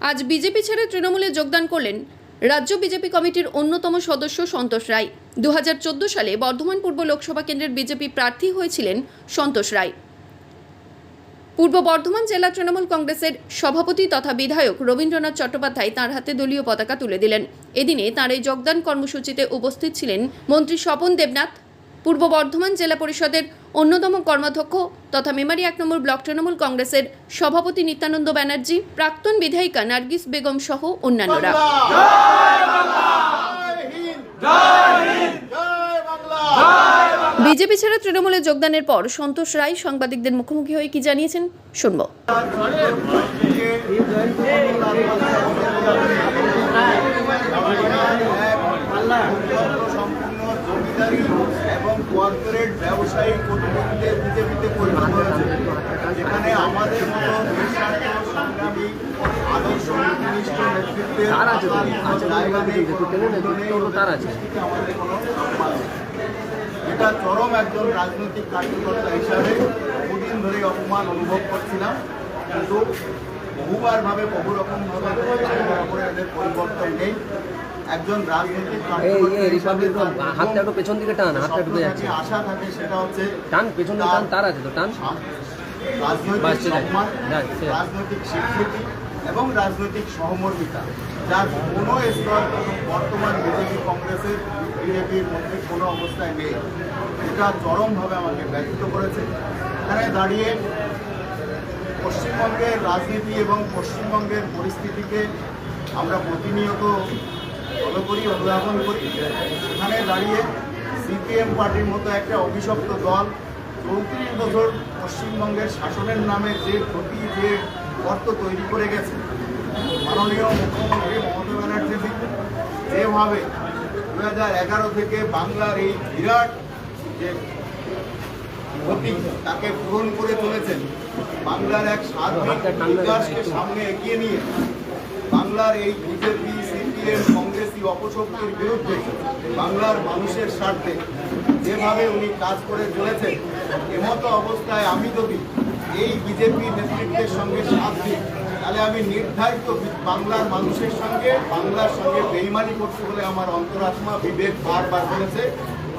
আজ বিজেপি ছেড়ে তৃণমূলে যোগদান করলেন রাজ্য বিজেপি কমিটির অন্যতম সদস্য সন্তোষ রায়। দু হাজার চোদ্দ সালে বর্ধমান পূর্ব লোকসভা কেন্দ্রের বিজেপি প্রার্থী হয়েছিলেন সন্তোষ রায়। পূর্ব বর্ধমান জেলা তৃণমূল কংগ্রেসের সভাপতি তথা বিধায়ক রবীন্দ্রনাথ চট্টোপাধ্যায় তাঁর হাতে দলীয় পতাকা তুলে দিলেন। এদিনে তাঁর এই যোগদান কর্মসূচিতে উপস্থিত ছিলেন মন্ত্রী স্বপন দেবনাথ। পূর্ব বর্ধমান জেলা পরিষদের অন্যতম কর্মাধ্যক্ষ তথা মেমারি এক নম্বর ব্লক তৃণমূল কংগ্রেসের সভাপতি নিত্যানন্দ ব্যানার্জি প্রাক্তন বিধায়িকা নার্গিস বেগম সহ অন্যান্যরা। বিজেপি ছেড়ে তৃণমূলে যোগদানের পর সন্তোষ রায় সাংবাদিকদের মুখোমুখি হয়ে কি জানিয়েছেন? শুনব। সম্পূর্ণ জমিদারি এবং কর্পোরেট ব্যবসায়ী প্রতিনিধিতে বিজেপিতে পরিণত হয়েছে। যেখানে আমাদের মতো সংগ্রামী আদর্শ নীতিনিষ্ঠ নেতৃত্বের জায়গা নেই। এটা চরম একজন রাজনৈতিক কার্যকর্তা হিসাবে বহুদিন ধরে অপমান অনুভব করছিলাম। কিন্তু বহুবার ভাবে বহু রকম ভাবে করে এদের পরিবর্তন নেই। একজন রাজনৈতিক হাতটা একটু পেছন দিকে টান হাতটা ঢুকে যাচ্ছে আশা থাকে সেটা হচ্ছে টান পেছন দিকে টান তার আছে তো টান। রাজনৈতিক সম্মান। রাজনৈতিক স্বীকৃতি এবং রাজনৈতিক সহমর্মিতা যার কোনো স্তর বর্তমান বিজেপি কংগ্রেসের বিজেপির মধ্যে কোনো অবস্থায় নেই। এটা চরমভাবে আমাকে ব্যথিত করেছে। এখানে দাঁড়িয়ে পশ্চিমবঙ্গের রাজনীতি এবং পশ্চিমবঙ্গের পরিস্থিতিকে আমরা প্রতিনিয়ত ফলো করি অনুধাবন করি। সেখানে দাঁড়িয়ে সিপিএম পার্টির মতো একটা অভিশপ্ত দল চৌত্রিশ বছর পশ্চিমবঙ্গের শাসনের নামে যে ক্ষতি যে গর্ত তৈরি করে গেছে মাননীয় মুখ্যমন্ত্রী মমতা ব্যানার্জি যেভাবে দু হাজার এগারো থেকে বাংলার এই বিরাট যে ক্ষতি তাকে পূরণ করে চলেছেন বাংলার এক সার্বিক বিকাশকে সামনে এগিয়ে নিয়ে বাংলার এই বিজেপি সিপিএম কংগ্রেসি অপশক্তির বিরুদ্ধে বাংলার মানুষের স্বার্থে যেভাবে উনি কাজ করে চলেছেন, এমতো অবস্থায় আমি যদি এই বিজেপি নেতৃত্বের সঙ্গে সাথ দিই, তাহলে আমি নির্ধারিত বাংলার মানুষের সঙ্গে, বাংলার সঙ্গে বেইমানি করতে বলে আমার অন্তরাত্মা বিবেক বারবার বলেছে।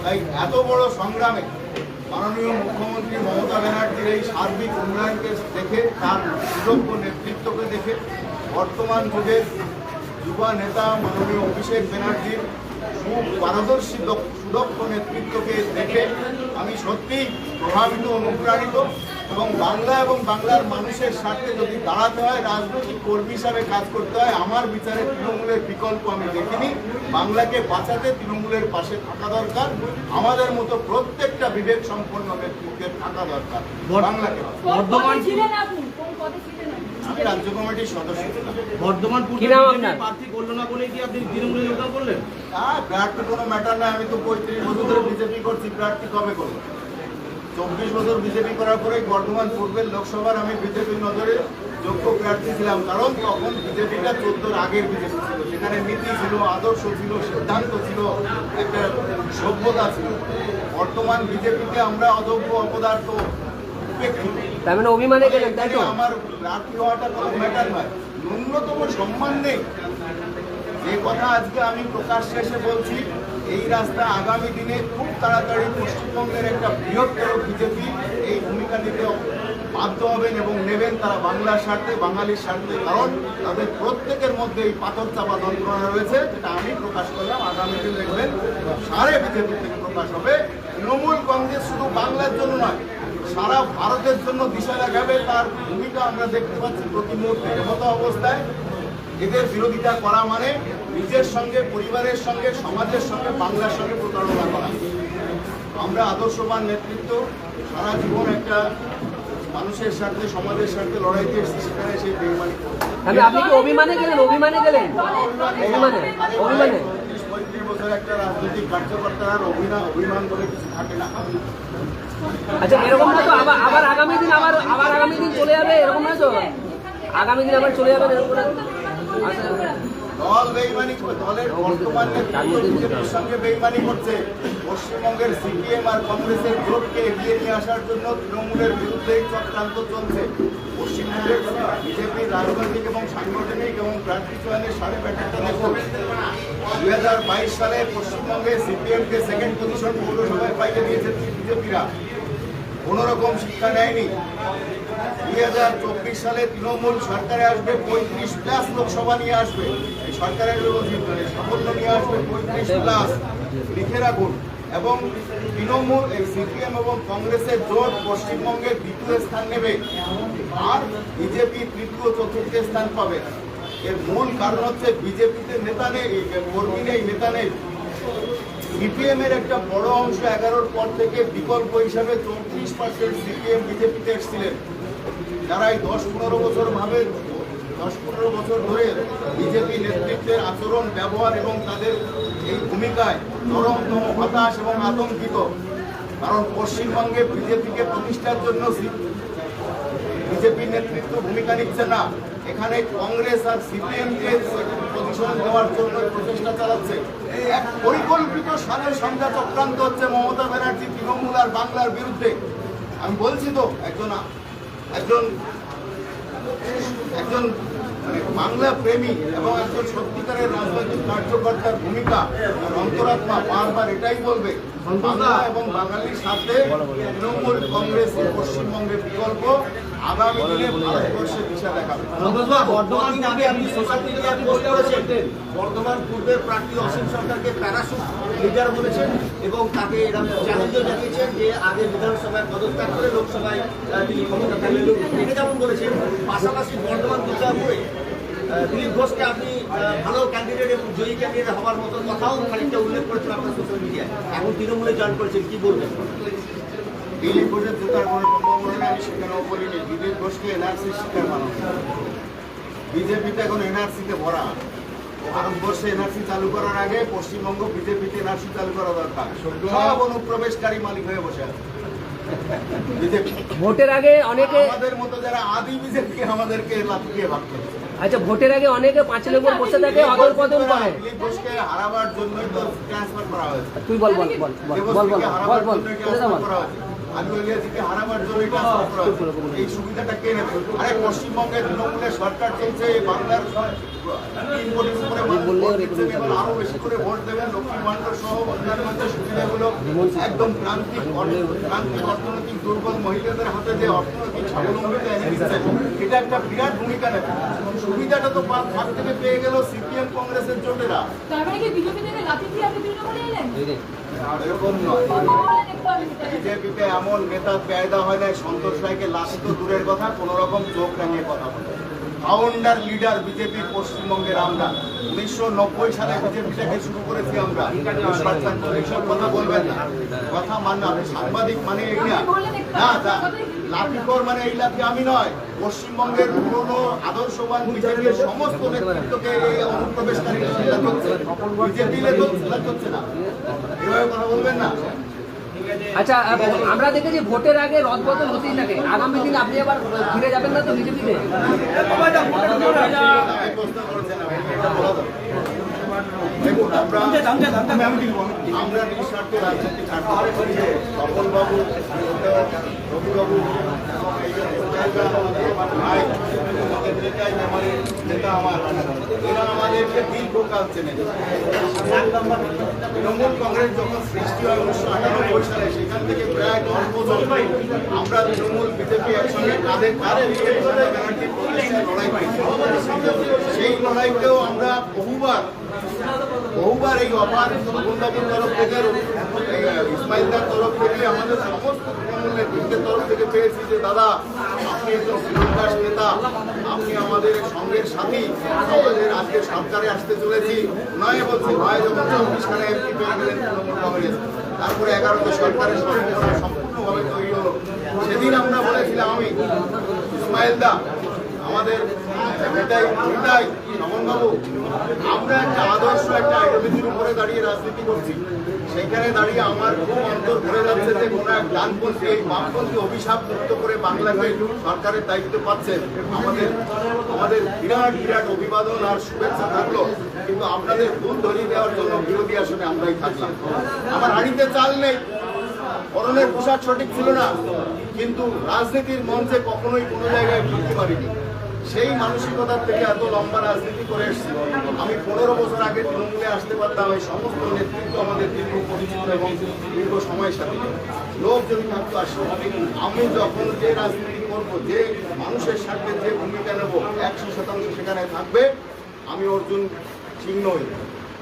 তাই এত বড় সংগ্রামে মাননীয় মুখ্যমন্ত্রী মমতা ব্যানার্জির এই সার্বিক উন্নয়নকে দেখে, তার সুযোগ্য নেতৃত্বকে দেখে, বর্তমান যুগের যুবা নেতা মাননীয় অভিষেক ব্যানার্জির সুপারদর্শী দক্ষ- সুদক্ষ নেতৃত্বকে দেখে আমি সত্যি প্রভাবিত অনুপ্রাণিত এবং বাংলা এবং বাংলার মানুষের স্বার্থে যদি দাঁড়াতে হয় রাজনৈতিক কর্মী হিসাবে কাজ করতে হয় আমার বিচারে তৃণমূলের বিকল্প আমি দেখিনি। বাংলাকে বাঁচাতে তৃণমূলের পাশে থাকা দরকার। আমাদের মতো প্রত্যেকটা বিবেক সম্পন্ন নেতৃত্বের থাকা দরকার। বাংলাকে আমি রাজ্য কমিটির সদস্য বর্ধমান কি নাম আপনার? প্রার্থী করল না বলে কি আপনি তৃণমূলে যোগদান করলেন? প্রার্থী কোনো ম্যাটার না আমি তো পঁয়ত্রিশ বছর ধরে বিজেপি করছি প্রার্থী কবে করব? চব্বিশ বছর বিজেপি করার পরে বর্ধমান পূর্বের লোকসভার আমি বিজেপির নজরে যোগ্য প্রার্থী ছিলাম কারণ তখন বিজেপিটা চোদ্দোর আগের বিজেপি ছিল। সেখানে নীতি ছিল আদর্শ ছিল সিদ্ধান্ত ছিল একটা সভ্যতা ছিল। বর্তমান বিজেপিতে আমরা অযোগ্য অপদার্থ উপেক্ষিত। তার মানে অভিমানে গেলেন, তাই তো? আমার প্রার্থী হওয়াটা কোনো ম্যাটার নয়। ন্যূনতম সম্মান নেই। যে কথা আজকে আমি প্রকাশ্যে এসে বলছি, এই রাস্তা আগামী দিনে খুব তাড়াতাড়ি পশ্চিমবঙ্গের একটা বৃহত্তর বিজেপি এই ভূমিকা নিতে বাধ্য হবেন এবং নেবেন তারা বাংলার স্বার্থে, বাঙালির স্বার্থে। কারণ তাদের প্রত্যেকের মধ্যে এই পাথর চাপা যন্ত্রণা রয়েছে, যেটা আমি প্রকাশ করলাম। আগামী দিন দেখবেন সারে বিজেপি থেকে প্রকাশ হবে। তৃণমূল কংগ্রেস শুধু বাংলার জন্য নয় সারা ভারতের জন্য দিশা দেখাবে তার ভূমিকা আমরা দেখতে পাচ্ছি প্রতি মুহূর্তে এমতো অবস্থায়। এদের বিরোধিতা করা মানে নিজের সঙ্গে পরিবারের সঙ্গে সমাজের সঙ্গে বাংলার সঙ্গে প্রতারণা করা। আমরা আদর্শবান নেতৃত্ব সারা জীবন একটা মানুষের স্বার্থে সমাজের স্বার্থে লড়াইতে এসেছি সেখানে সেই করব। আপনি কি অভিমানে গেলেন? অভিমানে গেলেন? অভিমানে? অভিমানে? একটা রাজনৈতিক কার্যকর্তার অভিমান বলে কিছু থাকে না। আচ্ছা এরকম না তো? আবার আগামী দিন আবার আবার আগামী দিন চলে যাবে? এরকম না তো? আগামী দিন আবার চলে এরকম আচ্ছা। দল বেইমানি দলের বর্তমান নেতৃত্ব বিজেপির সঙ্গে বেইমানি করছে পশ্চিমবঙ্গের সিপিএম আর কংগ্রেসের জোটকে এগিয়ে নিয়ে আসার জন্য তৃণমূলের বিরুদ্ধে চক্রান্ত চলছে। পশ্চিমবঙ্গের বিজেপির রাজনৈতিক এবং সাংগঠনিক এবং প্রার্থী চয়নের সাড়ে প্যাটার্নটা দেখুন দুই হাজার বাইশ সালে পশ্চিমবঙ্গে সিপিএমকে সেকেন্ড পজিশন পৌরসভায় পাইয়ে দিয়েছে বিজেপিরা। কোনো রকম শিক্ষা নেয়নি। দুই হাজার চব্বিশ সালে তৃণমূল সরকারে আসবে, পঁয়ত্রিশ প্লাস লোকসভা নিয়ে আসবে। সরকারের মানে সাফল্য নিয়ে আসবে পঁয়ত্রিশ প্লাস লিখে রাখুন। এবং তৃণমূল, এই সিপিএম এবং কংগ্রেসের জোট পশ্চিমবঙ্গে দ্বিতীয় স্থান নেবে। আর বিজেপি তৃতীয়, চতুর্থ স্থান পাবে এর মূল কারণ হচ্ছে বিজেপিতে নেতা নেই কর্মী নেই, নেতা নেই। সিপিএম এর একটা বড় অংশ এগারোর পর থেকে বিকল্প হিসাবে চৌত্রিশ পার্সেন্ট সিপিএম বিজেপিতে এসেছিলেন। যারা এই দশ পনেরো বছর ভাবে, দশ পনেরো বছর ধরে বিজেপি নেতৃত্বের আচরণ, ব্যবহার এবং তাদের এই ভূমিকায় চরমতম হতাশ এবং আতঙ্কিত। কারণ পশ্চিমবঙ্গে বিজেপিকে প্রতিষ্ঠার জন্য বিজেপি নেতৃত্ব ভূমিকা নিচ্ছে না। এখানে কংগ্রেস আর সিপিএম কে পজিশন দেওয়ার জন্য প্রচেষ্টা চালাচ্ছে। এক পরিকল্পিত সাথে সংখ্যা চক্রান্ত হচ্ছে মমতা ব্যানার্জি, তৃণমূল আর বাংলার বিরুদ্ধে। আমি বলছি তো, একজন একজন একজন মানে বাংলা প্রেমী এবং একজন সত্যিকারের রাজনৈতিক কার্যকর্তার ভূমিকা অন্তরাত্মা বারবার এটাই বলবে, বাংলা এবং বাঙালির সাথে তৃণমূল, কংগ্রেস, পশ্চিমবঙ্গের বিকল্প আগামী দিনে ভারতবর্ষে দিশা দেখাবে। বর্ধমান পূর্বের প্রার্থী অসীম সরকারকে প্যারাসুট লিডার বলেছেন এবং তাকে এরকম চ্যালেঞ্জও জানিয়েছেন যে আগে বিধানসভায় পদত্যাগ করে লোকসভায় তিনি ক্ষমতা থাকলে এটা যেমন বলেছেন পাশাপাশি বর্ধমান দুর্গাপুরে দিলীপ ঘোষকে আপনি ভালো ক্যান্ডিডেট এবং জয়ী ক্যান্ডিডেট হওয়ার মতো কথাও খানিকটা উল্লেখ করেছেন আপনার সোশ্যাল মিডিয়ায় এখন তৃণমূলে জয়েন করেছেন কি বলবেন? দিলীপ ঘোষের জুতার কোনো সম্ভাবনা আমি সেখানেও বলিনি দিলীপ ঘোষকে এনআরসির শিকার মানো বিজেপিতে এখন এনআরসিতে ভরা ভারতবর্ষে এনআরসি চালু করার আগে পশ্চিমবঙ্গ বিজেপিতে এনআরসি চালু করা দরকার সব অনুপ্রবেশকারী মালিক হয়ে বসে আছে ভোটের আগে অনেকে আমাদের মতো যারা আদি বিজেপি আমাদেরকে লাফিয়ে ভাবতে আচ্ছা ভোটের আগে অনেকে পাঁচিলের উপর বসে থাকে অদল বদল করে হারাবার জন্যই তো ট্রান্সফার করা হয়েছে তুই বল বল বল বল বল বল বল বল হারাবার এই সুবিধাটা কে নেবে? আরে পশ্চিমবঙ্গের তৃণমূলের সরকার চলছে বাংলার তিন কোটির উপরে মানুষ ভোট দিচ্ছেন, এবার আরও বেশি করে ভোট দেবেন লক্ষ্মী ভান্ডার সহ অন্যান্য যে সুবিধাগুলো একদম প্রান্তিক অর্থ- অর্থনৈতিক দুর্বল মহিলাদের হাতে যে অর্থনৈতিক স্বাবলম্বিতা এনে দিচ্ছেন এটা একটা বিরাট ভূমিকা নেবে। সুবিধাটা তো হাত থেকে পেয়ে গেল সিপিএম কংগ্রেসের জোটেরা। তার মানে কি বিজেপি থেকে লাফি দিয়ে আপনি তৃণমূলে এলেন? এরকম নয়। বিজেপিতে এমন নেতা পেয়দা হয় নাই, সন্তোষ রায়কে লাস্ট তো দূরের কথা কোন রকম চোখ রাঙিয়ে কথা বলে। ফাউন্ডার লিডার বিজেপি পশ্চিমবঙ্গের আমরা। উনিশশো নব্বই সালে বিজেপিটাকে শুরু করেছি আমরা। এইসব কথা বলবেন না। কথা মান না সাংবাদিক মানে এই না। তা লাঠিকর মানে এই লাঠি আমি নয়। পশ্চিমবঙ্গের পুরনো আদর্শবান বিজেপির সমস্ত নেতৃত্বকে এই অনুপ্রবেশকারী বিজেপি হচ্ছে না। এভাবে কথা বলবেন না। আচ্ছা আমরা দেখেছি ভোটের আগে রদ বদল হতেই থাকে। আগামী দিনে আপনি আবার ফিরে যাবেন না তো বিজেপিতে? আমরা নিঃস্বার্থ রাজনীতি কাঠামো করি তপনবাবু রঘুবাবু এরা আমাদেরকে দীর্ঘকাল চেনে তৃণমূল কংগ্রেস যখন সৃষ্টি উনিশশো আটানব্বই সালে, সেখান থেকে প্রায় দশ বছর আমরা তৃণমূল, বিজেপি একসঙ্গে ব্যানার্জির প্রতিষ্ঠায় লড়াই সেই লড়াইতেও আমরা বহুবার বহুবার এই অপার তরফ থেকে ইসমাইলদার তরফ থেকে আমাদের সমস্ত তৃণমূল নেতৃত্বের তরফ থেকে পেয়েছি যে, দাদা, আপনি একজন শ্রীলঙ্কার নেতা, আপনি আমাদের সঙ্গের সাথী, আমাদের আজকে সরকারে আসতে চলেছি। নয়, বলছি নয় যখন চব্বিশ সালে এমপি পেয়ে গেলেন তৃণমূল কংগ্রেস, তারপরে এগারোতে সরকারের সম্পূর্ণ সম্পূর্ণভাবে তৈরি হলো সেদিন আমরা বলেছিলাম আমি ইসমাইল দা আমাদের এটাই এটাই আমরা একটা আদর্শ, একটা আইডিওলজির উপরে দাঁড়িয়ে রাজনীতি করছি। সেইখানে দাঁড়িয়ে আমার খুব অন্তর ভরে যাচ্ছে যে কোনো এক ডানপন্থী, এই বামপন্থী অভিশাপ মুক্ত করে বাংলাকে সরকারের দায়িত্ব পাচ্ছেন। আমাদের আমাদের বিরাট বিরাট অভিবাদন আর শুভেচ্ছা থাকল। কিন্তু আপনাদের ভুল ধরিয়ে দেওয়ার জন্য বিরোধী আসনে আমরাই থাকলাম। আমার হাড়িতে চাল নেই, পরনের পোশাক সঠিক ছিল না। কিন্তু রাজনীতির মঞ্চে কখনোই কোনো জায়গায় ঢুকতে পারিনি। সেই মানসিকতার থেকে এত লম্বা রাজনীতি করে এসেছি। আমি পনেরো বছর আগে তৃণমূলে আসতে পারতাম, এই সমস্ত নেতৃত্ব আমাদের দীর্ঘ পরিচিত এবং দীর্ঘ সময় সাথে। লোক যদি থাকতো আসতো আমি যখন যে রাজনীতি করব, যে মানুষের স্বার্থে যে ভূমিকা নেব, একশো শতাংশ সেখানে থাকবে, আমি অর্জুন সিং নই।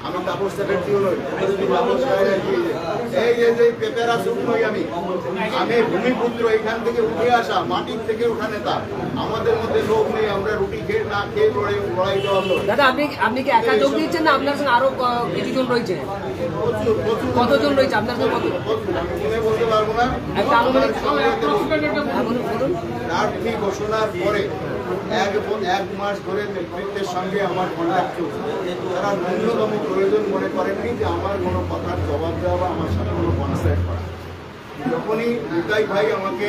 আমি তাপস চ্যাটার্জিও নই। এই যে যে পেপেরা সুখ নই আমি। আমি ভূমিপুত্র এখান থেকে উঠে আসা, মাটির থেকে ওঠা নেতা। আমাদের মধ্যে লোক আমরা রুটি খেয়ে না খেয়ে লড়াই লড়াই দেওয়ার লোক দাদা আপনি আপনি কি একা যোগ দিচ্ছেন না আপনার সঙ্গে আরও কিছুজন রয়েছে? কতজন রয়েছে? আপনার সঙ্গে কত আমি বলতে পারব না। একটা আনুমানিক প্রার্থী ঘোষণার পরে এক এক মাস ধরে নেতৃত্বের সঙ্গে আমার কন্ট্যাক্ট চলছে। তারা ন্যূনতম প্রয়োজন মনে করেননি যে আমার কোনো কথার জবাব দেওয়া বা আমার সাথে কোনো কনসার্ট করা। যখনই নিতাই ভাই আমাকে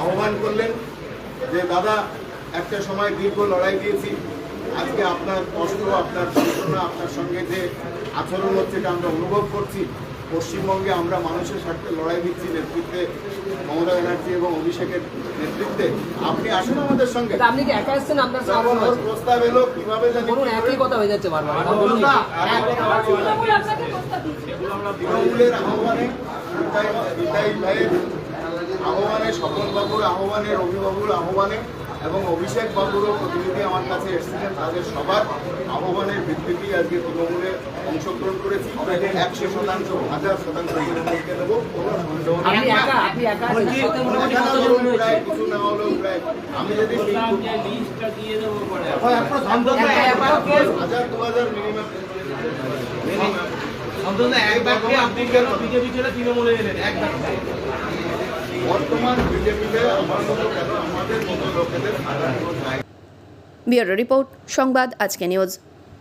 আহ্বান করলেন যে দাদা একটা সময় দীর্ঘ লড়াই দিয়েছি। আজকে আপনার কষ্ট আপনার যন্ত্রণা আপনার সঙ্গে যে আচরণ হচ্ছে এটা আমরা অনুভব করছি। পশ্চিমবঙ্গে আমরা মানুষের স্বার্থে লড়াই দিচ্ছি নেতৃত্বে মমতা ব্যানার্জি এবং অভিষেকের নেতৃত্বে। আপনি আসুন আমাদের সঙ্গে। আপনি কি একা এসছেন আপনার? প্রস্তাব এলো কীভাবে জানি বলুন একই কথা হয়ে যাচ্ছে বারবার। তৃণমূলের আহ্বানে নিতাই ভাইয়ের আহ্বানে স্বপন বাবুর আহ্বানে রবিবাবুর আহ্বানে এবং অভিষেক বাবুরও প্রতিনিধি আমার কাছে এসেছিলেন তাদের সবার আহ্বানের ভিত্তিতেই আজকে তৃণমূলে অংশগ্রহণ করেছি। একশো শতাংশ হাজার শতাংশ দেবো। কোনো সন্দেহ নেই। আপনি একা আপনি একা আছেন সাথে মোটামুটি এখানে কতজন ধরুন রয়েছে প্রায় কিছু না হলেও প্রায়। আমি যদি হাজার দু হাজার মিনিমাম বর্তমান ব্যুরো রিপোর্ট সংবাদ আজকে নিউজ।